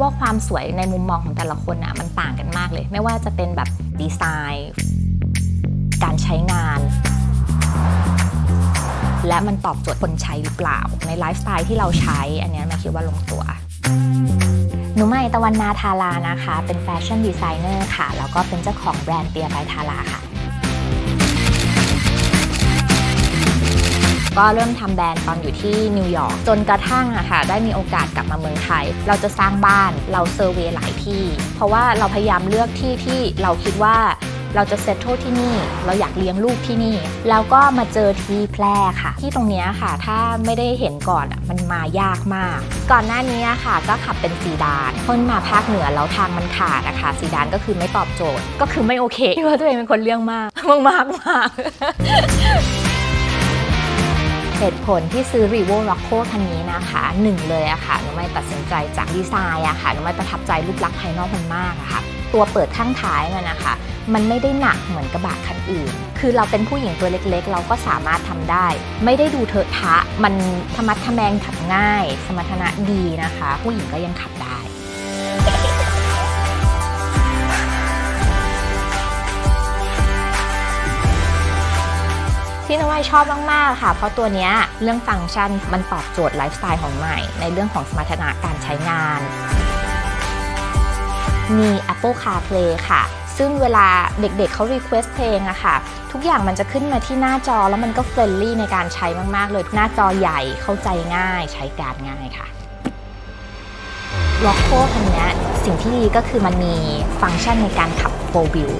ว่าความสวยในมุมมองของแต่ละคนอะมันต่างกันมากเลย ไม่ว่าจะเป็นแบบดีไซน์ การใช้งาน และมันตอบโจทย์คนใช้หรือเปล่า ในไลฟ์สไตล์ที่เราใช้ อันนี้แม่คิดว่าลงตัวหนูใหม่ตะวันนาทารานะคะ เป็นแฟชั่นดีไซเนอร์ค่ะ แล้วก็เป็นเจ้าของแบรนด์เตียไบทาราค่ะ ก็เริ่มทำแบรนด์ตอนอยู่ที่นิวยอร์กจนกระทั่งอะค่ะได้มีโอกาสกลับมาเมืองไทย เราจะสร้างบ้านเราเซอร์เวยหลายที่ เพราะว่าเราพยายามเลือกที่ที่เราคิดว่าเราจะเซตโทษที่นี่ เราอยากเลี้ยงลูกที่นี่ แล้วก็มาเจอที่แพร่ค่ะ ที่ตรงนี้ค่ะ ถ้าไม่ได้เห็นก่อนมันมายากมาก ก่อนหน้านี้ค่ะ ก็ขับเป็นซีดานพ้นมาภาคเหนือแล้วทางมันขาดอะค่ะซีดานก็คือไม่ตอบโจทย์ ก็คือไม่โอเคที่ว่าตัวเองเป็นคนเรื่องมากมากมากมาก เหตุผลที่ซื้อ r e v o r o c c o คันนี้นะคะหนึ่งเลยอะค่ะหนูไม่ตัดสินใจจากดีไซน์อะค่ะหนูไม่ประทับใจรูปลักษณ์ภายนอกมันมากอะค่ะตัวเปิดข้างท้ายมันนะคะมันไม่ได้หนักเหมือนกระบะคันอื่น คือเราเป็นผู้หญิงตัวเล็กๆ เราก็สามารถทำได้ ไม่ได้ดูเถอะทะ มันธรรมัดทะแมงขับง่าย สมรรถนะดีนะคะ ผู้หญิงก็ยังขับได้ ที่น้องไยชอบมากๆค่ะ เพราะตัวนี้เรื่องฟังก์ชันมันตอบโจทย์ไลฟ์สไตล์ของใหม่ในเรื่องของสมรรถนะการใช้งาน มี Apple CarPlay ค่ะซึ่งเวลาเด็กๆเขา Request เพลงอะค่ะ ทุกอย่างมันจะขึ้นมาที่หน้าจอแล้วมันก็เฟรนลี่ในการใช้มากๆ เลยหน้าจอใหญ่เข้าใจง่าย ใช้การง่ายค่ะล็อกโคคันนี้สิ่งที่ดีก็คือมันมีฟังก์ชันในการขับ4 wheel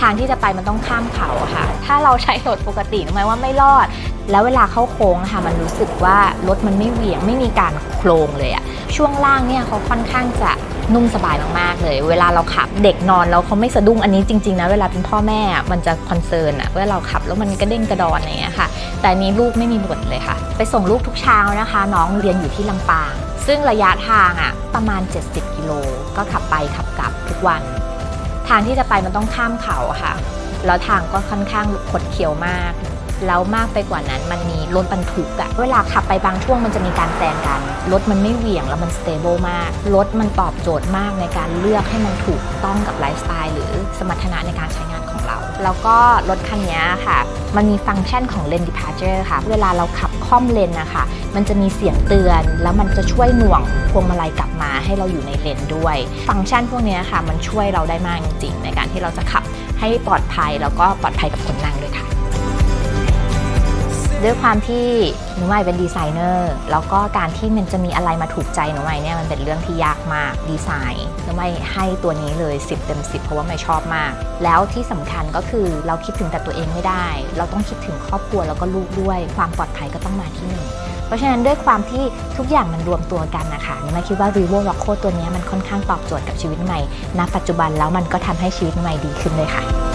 ทางที่จะไปมันต้องข้ามเขาค่ะ ถ้าเราใช้รถปกติรู้ไมว่าไม่รอด แล้วเวลาเข้าโค้งค่ะ มันรู้สึกว่ารถมันไม่เหวี่ยงไม่มีการโครงเลยอะช่วงล่างเนี่ยเขาค่อนข้างจะนุ่มสบายมากๆเลย เวลาเราขับเด็กนอนแล้วเขาไม่สะดุ้งอันนี้จริงๆนะเวลาเป็นพ่อแม่มันจะคอนเซิร์นอะว่าเราขับแล้วมันกระเด้งกระดอนอะไรอย่างเงี้ยค่ะ แต่นนี้ลูกไม่มีบ่นเลยค่ะ ไปส่งลูกทุกเช้านะคะ น้องเรียนอยู่ที่ลำปาง ซึ่งระยะทางอะประมาณ 70 กิโลก็ขับไปขับกลับทุกวัน ทางที่จะไปมันต้องข้ามเขาค่ะ แล้วทางก็ค่อนข้างขดเคี้ยวมาก แล้วมากไปกว่านั้นมันมีรถบรรทุกอะเวลาขับไปบางช่วงมันจะมีการแซงกัน รถมันไม่เหวี่ยงแล้วมันสเตเบิลมาก รถมันตอบโจทย์มากในการเลือกให้มันถูกต้องกับไลฟ์สไตล์หรือสมรรถนะในการใช้งานของเรา แล้วก็รถคันนี้ค่ะ มันมีฟังก์ชันของ Lane Departure ค่ะ เวลาเราขับค่อมเลนนะคะมันจะมีเสียงเตือน แล้วมันจะช่วยหน่วงพวงมาลัยกลับมาให้เราอยู่ในเลนด้วย ฟังก์ชันพวกนี้ค่ะ มันช่วยเราได้มากจริงๆในการที่เราจะขับให้ปลอดภัยแล้วก็ปลอดภัยกับคนนั่งด้วยค่ะ ด้วยความที่หนูใหม่เป็นดีไซเนอร์แล้วก็การที่มันจะมีอะไรมาถูกใจหนูใหม่เนี่ยมันเป็นเรื่องที่ยากมากดีไซน์หนูใหม่ให้ตัวนี้เลย 10 เต็ม 10 เพราะว่าไม่ชอบมาก แล้วที่สำคัญก็คือเราคิดถึงแต่ตัวเองไม่ได้ เราต้องคิดถึงครอบครัวแล้วก็ลูกด้วยความปลอดภัยก็ต้องมาที่หนึ่งเพราะฉะนั้นด้วยความที่ทุกอย่างมันรวมตัวกันนะคะนูใหม่คิดว่า r e v o r o c c o ตัวนี้มันค่อนข้างตอบโจทย์กับชีวิตใหม่ณปัจจุบันแล้วมันก็ทำให้ชีวิตใหม่ดีขึ้นเลยค่ะ